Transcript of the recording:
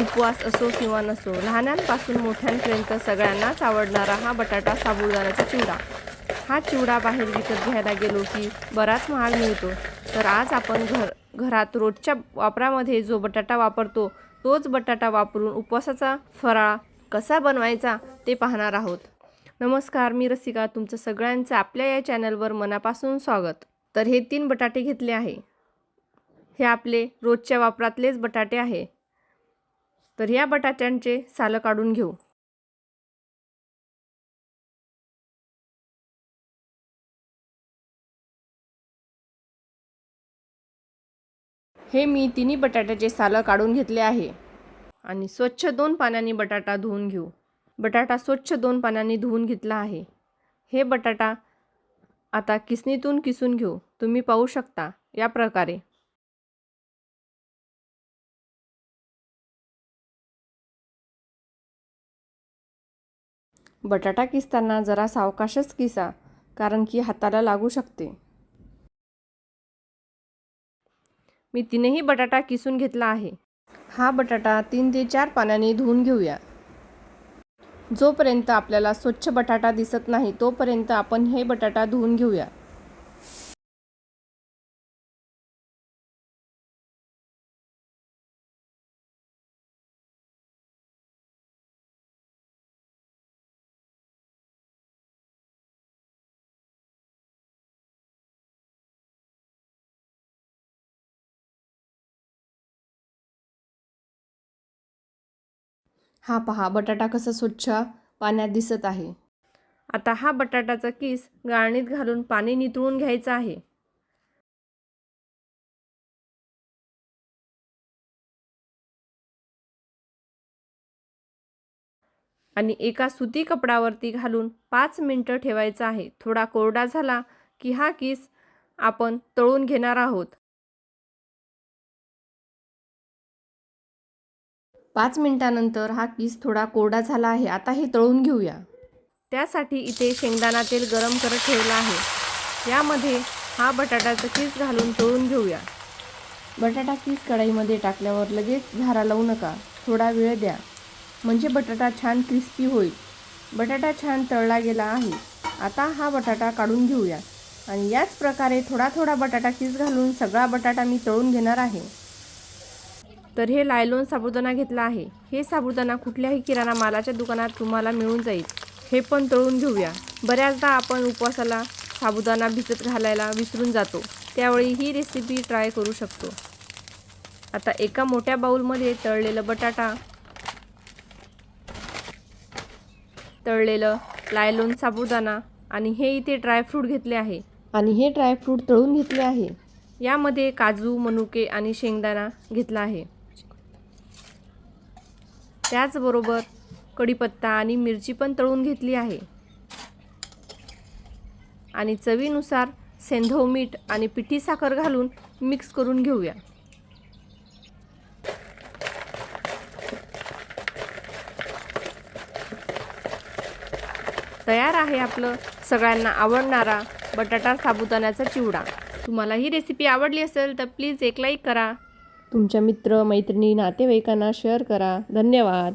उपवास असो किंवा नसो लहानांपासून मोठ्यांपर्यंत सगळ्यांनाच आवडणारा हा बटाटा साबुदाण्याचा चिवडा. हा चिवडा बाहेर विकत घ्यायला गेलो की बराच महाग मिळतो. तर आज आपण घर घरात रोजच्या वापरामध्ये जो बटाटा वापरतो तोच बटाटा वापरून उपवासाचा फराळ कसा बनवायचा ते पाहणार आहोत. नमस्कार मी रसिका तुमचं सगळ्यांचं आपल्या या चॅनलवर मनापासून स्वागत. तर हे तीन बटाटे घेतले आहे. हे आपले रोजच्या वापरातलेच बटाटे आहे. तर या बटाट्यांचे सालं काढून घेऊ. हे मी तिन्ही बटाट्याचे सालं काढून घेतले आहे. आणि स्वच्छ दोन पाण्याने बटाटा धुवून घेऊ. बटाटा स्वच्छ दोन पाण्याने धुवून घेतला आहे. हे बटाटा आता किसनीतून किसून घेऊ. तुम्ही पाहू शकता या प्रकारे. बटाटा किसताना जरा सावकाशच किसा कारण की हाताला लागू शकते. मी तीनही बटाटा किसून घेतला आहे. हा बटाटा तीन ते चार पाण्याने धुवून घेऊया. जोपर्यंत आपल्याला स्वच्छ बटाटा दिसत नाही तोपर्यंत आपण हे बटाटा धुवून घेऊया. हा पहा बटाटा कसा स्वच्छ पाण्यात दिसत आहे. आता हा बटाटाचा किस गाळणीत घालून पाणी नितळून घ्यायचं आहे. आणि एका सुती कपडावरती घालून पाच मिनटं ठेवायचं आहे. थोडा कोरडा झाला की हा किस आपण तळून घेणार आहोत. पाच मिनिटानंतर हा किस थोडा कोरडा झाला आहे. आता हे तळून घेऊया. त्यासाठी इथे शेंगदाणा तेल गरम करत ठेवलं आहे. यामध्ये हा बटाट्याचा किस घालून तळून घेऊया. बटाटा किस कढईमध्ये टाकल्यावर लगेच झारा लावू नका. थोडा वेळ द्या. म्हणजे बटाटा छान क्रिस्पी होईल. बटाटा छान तळला गेला आहे. आता हा बटाटा काढून घेऊया. आणि याच प्रकारे थोडा थोडा बटाटा किस घालून सगळा बटाटा मी तळून घेणार आहे. तर हे लायलोन साबुदाणा घेतला आहे. हे साबुदाणा कुठल्याही किराणा मालाच्या दुकानात तुम्हाला मिळून जाईल. हे पण तळून घेऊया. बऱ्याचदा आपण उपवासाला साबुदाणा भिजत घालायला विसरून जातो. त्यावेळी ही रेसिपी ट्राय करू शकतो. आता एका मोठ्या बाऊलमध्ये तळलेलं बटाटा तळलेलं लायलोन साबुदाणा आणि हे इथे ड्रायफ्रूट घेतले आहे. आणि हे ड्रायफ्रूट तळून घेतले आहे. यामध्ये काजू मनुके आणि शेंगदाणा घेतला आहे. त्याचबरोबर कढीपत्ता आणि मिरची पण तळून घेतली आहे. आणि चवीनुसार सेंधव मीठ आणि पिठी साखर घालून मिक्स करून घेऊया. तयार आहे आपलं सगळ्यांना आवडणारा बटाटा साबुदाण्याचा चिवडा. तुम्हाला ही रेसिपी आवडली असेल तर प्लीज एक लाईक करा. तुमच्या मित्र मैत्रिणी नातेवाईकांना शेअर करा. धन्यवाद.